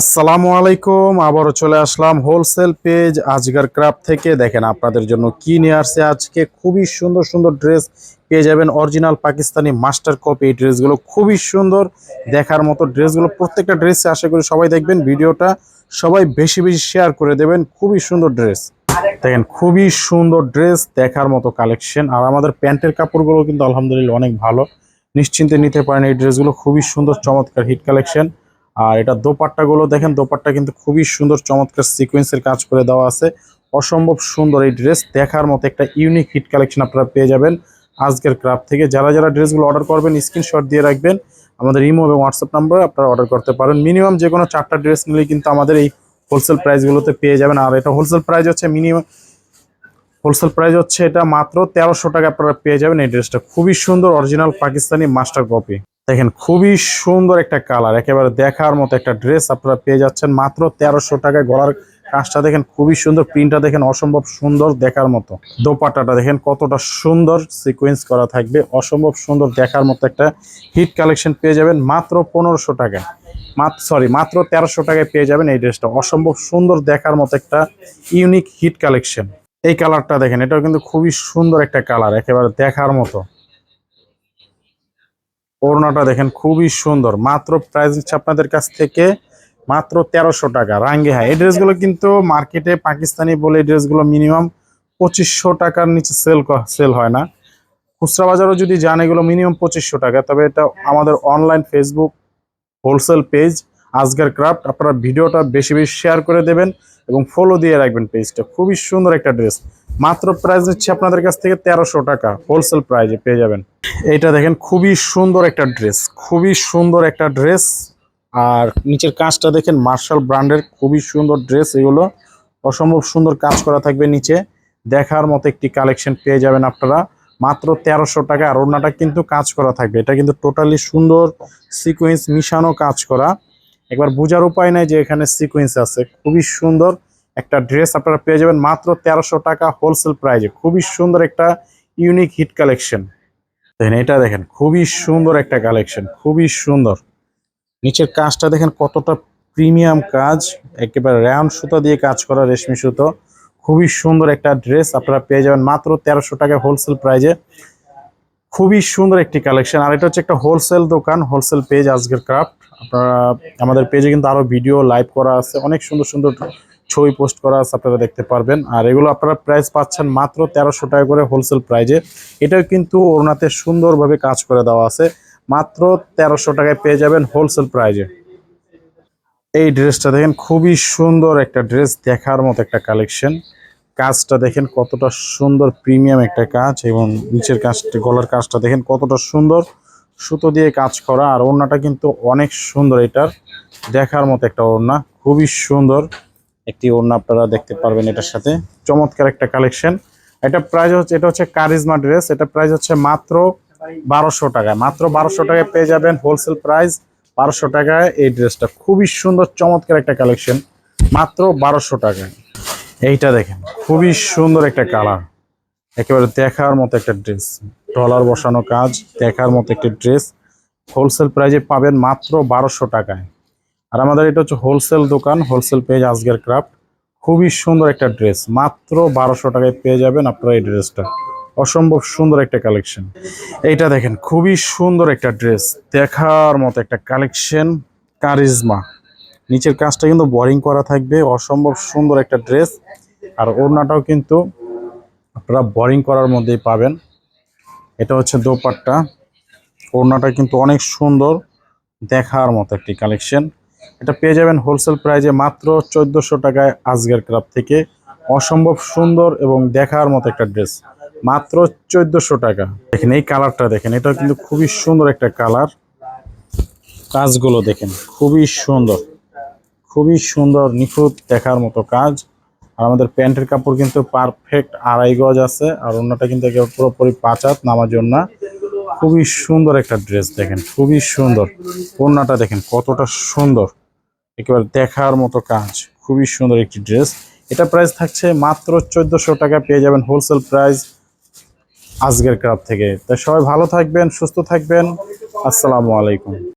আসসালামু আলাইকুম, আবারও চলে আসলাম হোলসেল পেজ আজগার ক্রাফট থেকে। দেখেন আপনাদের জন্য কি নিয়ে আসছে আজকে? খুবই সুন্দর সুন্দর ড্রেস পেয়ে যাবেন, অরিজিনাল পাকিস্তানি মাস্টার কপি। এই ড্রেসগুলো খুবই সুন্দর, দেখার মতো ড্রেসগুলো প্রত্যেকটা ড্রেস আশা করি সবাই দেখবেন, ভিডিওটা সবাই বেশি বেশি শেয়ার করে দেবেন। খুবই সুন্দর ড্রেস। দেখেন, খুবই সুন্দর ড্রেস, দেখার মতো কালেকশন আর আমাদের প্যান্টের কাপড়গুলো কিন্তু আলহামদুলিল্লাহ অনেক ভালো। নিশ্চিন্তে নিতে পারেন, এই ড্রেসগুলো খুবই সুন্দর, চমৎকার হিট কালেকশন আর এটা দোপাট্টাগুলো দেখেন, দোপাট্টা কিন্তু খুবই সুন্দর, চমৎকার সিকোয়েন্সের কাজ করে দেওয়া আছে। অসম্ভব সুন্দর এই ড্রেস দেখার মতো একটা ইউনিক হিট কালেকশন আপনারা পেয়ে যাবেন আজকের ক্রাফট থেকে। যারা যারা ড্রেসগুলো অর্ডার করবেন স্ক্রিনশট দিয়ে রাখবেন। আমাদের ইমো এবং হোয়াটসঅ্যাপ নাম্বারে আপনারা অর্ডার করতে পারেন। মিনিমাম যে কোনো চারটা ড্রেস নিলে কিন্তু আমাদের এই হোলসেল প্রাইসগুলোতে পেয়ে যাবেন। আর এটা হোলসেল প্রাইস হচ্ছে মিনিমাম হোলসেল প্রাইস হচ্ছে এটা মাত্র তেরোশো টাকা আপনারা পেয়ে যাবেন এই ড্রেসটা খুবই সুন্দর অরিজিনাল পাকিস্তানি মাস্টার কপি দেখেন খুবই সুন্দর একটা কালার, একেবারে দেখার মতো একটা ড্রেস আপনারা পেয়ে যাচ্ছেন। মাত্র তেরোশো টাকায় গলার কাজটা দেখেন খুবই সুন্দর, প্রিন্টটা দেখেন অসম্ভব সুন্দর দেখার মতো। দোপাট্টাটা দেখেন কতটা সুন্দর সিকোয়েন্স করা থাকবে, অসম্ভব সুন্দর দেখার মতো একটা হিট কালেকশন পেয়ে যাবেন মাত্র পনেরোশো টাকায়। মাত্র সরি মাত্র তেরোশো টাকায় পেয়ে যাবেন এই ড্রেসটা, অসম্ভব সুন্দর দেখার মতো একটা ইউনিক হিট কালেকশন এই কালারটা দেখেন, এটাও কিন্তু খুবই সুন্দর একটা কালার, একেবারে দেখার মতো। ওড়নাটা দেখেন খুবই সুন্দর। মাত্র প্রাইস নিচ্ছে আপনাদের কাছ থেকে মাত্র তেরোশো টাকা রাঙ্গে হ্যাঁ এই ড্রেসগুলো কিন্তু মার্কেটে পাকিস্তানি বলে এই ড্রেসগুলো মিনিমাম পঁচিশশো টাকার নিচে সেল সেল হয় না। খুচরা বাজারও যদি যান, এগুলো মিনিমাম পঁচিশশো টাকা। তবে এটা আমাদের online Facebook wholesale page Asgar craft আপনারা ভিডিওটা বেশি বেশি শেয়ার করে দেবেন এবং ফলো দিয়ে রাখবেন পেজটা খুবই সুন্দর একটা ড্রেস মাত্র প্রাইস নিচ্ছে আপনাদের কাছ থেকে তেরোশো টাকা। হোলসেল প্রাইজে পেয়ে যাবেন। এইটা দেখেন, খুবই সুন্দর একটা ড্রেস খুবই সুন্দর একটা ড্রেস আর নিচের কাজটা দেখেন মার্শাল ব্র্যান্ডের খুবই সুন্দর ড্রেস এগুলো অসম্ভব সুন্দর কাজ করা থাকবে নিচে। দেখার মতো একটি কালেকশন পেয়ে যাবেন আপনারা। মাত্র তেরোশো টাকা, আর ওড়নাটা কিন্তু কাজ করা থাকবে। এটা কিন্তু টোটালি সুন্দর সিকোয়েন্স মিশানো কাজ করা। একবার বোঝার উপায় নাই যে এখানে সিকোয়েন্স আছে। খুবই সুন্দর একটা ড্রেস আপনারা পেয়ে যাবেন মাত্র তেরোশো টাকা হোলসেল প্রাইজে খুবই সুন্দর একটা ইউনিক হিট কালেকশন দেখেন, এটা দেখেন, খুবই সুন্দর একটা কালেকশন খুবই সুন্দর। নিচের কাজটা দেখেন, কতটা প্রিমিয়াম কাজ, একেবারে র্যাম সুতা দিয়ে কাজ করা রেশমি সুতো। খুবই সুন্দর একটা ড্রেস আপনারা পেয়ে যাবেন মাত্র তেরোশো টাকা হোলসেল প্রাইজে খুবই সুন্দর একটি কালেকশন আর এটা হচ্ছে একটা হোলসেল দোকান হোলসেল পেজ আজকের ক্রাফট আপনারা, আমাদের পেজে কিন্তু আরও ভিডিও লাইভ করা আছে। অনেক সুন্দর সুন্দর ছবি পোস্ট করা আছে, আপনারা দেখতে পারবেন। আর এগুলো আপনারা প্রাইস পাচ্ছেন মাত্র তেরোশো টাকা করে হোলসেল প্রাইজে এটাও কিন্তু ওড়নাতে সুন্দরভাবে কাজ করে দেওয়া আছে। মাত্র তেরোশো টাকায় পেয়ে যাবেন হোলসেল প্রাইজে এই ড্রেসটা দেখেন, খুবই সুন্দর একটা ড্রেস, দেখার মতো একটা কালেকশন কাজটা দেখেন কতটা সুন্দর প্রিমিয়াম একটা কাজ এবং নিচের কাজটা, গলার কাজটা দেখেন কতটা সুন্দর। সুতো দিয়ে কাজ করা, আর ওড়নাটা কিন্তু অনেক সুন্দর এটার। দেখার মতো একটা ওড়না, খুবই সুন্দর। একটি ওড়না আপনারা দেখতে পারবেন এটার সাথে। চমৎকার একটা কালেকশন। এটা প্রাইস হচ্ছে, এটা হচ্ছে কারিজমা ড্রেস এটা প্রাইস হচ্ছে মাত্র বারোশো টাকায় মাত্র বারোশো টাকায় পেয়ে যাবেন হোলসেল প্রাইস বারোশো টাকায় এই ড্রেসটা খুবই সুন্দর, চমৎকার একটা কালেকশন। মাত্র বারোশো টাকায়। এইটা দেখেন, খুবই সুন্দর একটা কালার। একেবারে দেখার মতো একটা ড্রেস ডলার বসানো কাজ, দেখার মতো একটা ড্রেস হোলসেল প্রাইজে পাবেন মাত্র বারোশো টাকায়। আর আমাদের এটা হচ্ছে হোলসেল দোকান হোলসেল পেজ আজগের ক্রাফট খুবই সুন্দর একটা ড্রেস মাত্র বারোশো টাকায় পেয়ে যাবেন আপনারা এই ড্রেসটা অসম্ভব সুন্দর একটা কালেকশন এইটা দেখেন, খুবই সুন্দর একটা ড্রেস দেখার মতো একটা কালেকশন কারিজমা নিচের কাজটা কিন্তু বোরিং করা থাকবে, অসম্ভব সুন্দর একটা ড্রেস আর ওড়নাটাও কিন্তু আপনারা বোরিং করার মধ্যেই পাবেন। এটা হচ্ছে দোপাট্টা। ওড়নাটা কিন্তু অনেক সুন্দর, দেখার মতো একটি কালেকশন এটা পেয়ে যাবেন হোলসেল প্রাইজে মাত্র চোদ্দোশো টাকায় আজগের ক্লাব থেকে। অসম্ভব সুন্দর এবং দেখার মতো একটা ড্রেস মাত্র চোদ্দোশো টাকা। দেখেন এই কালারটা দেখেন এটা কিন্তু খুবই সুন্দর একটা কালার কাজগুলো দেখেন, খুবই সুন্দর। খুবই সুন্দর, নিখুঁত দেখার মতো কাজ। আর আমাদের প্যান্টের কাপড় কিন্তু পারফেক্ট আড়াই গজ আছে, আর অন্যটা কিন্তু পুরোপুরি পাঁচাত নামার জন্য খুবই সুন্দর একটা ড্রেস দেখেন, খুবই সুন্দর। কন্যাটা দেখেন কতটা সুন্দর। একেবারে দেখার মতো কাজ, খুবই সুন্দর একটি ড্রেস এটা প্রাইস থাকছে মাত্র চোদ্দোশো টাকা পেয়ে যাবেন হোলসেল প্রাইস আজকের ক্রাব থেকে। তাই সবাই ভালো থাকবেন, সুস্থ থাকবেন। আসসালামু আলাইকুম।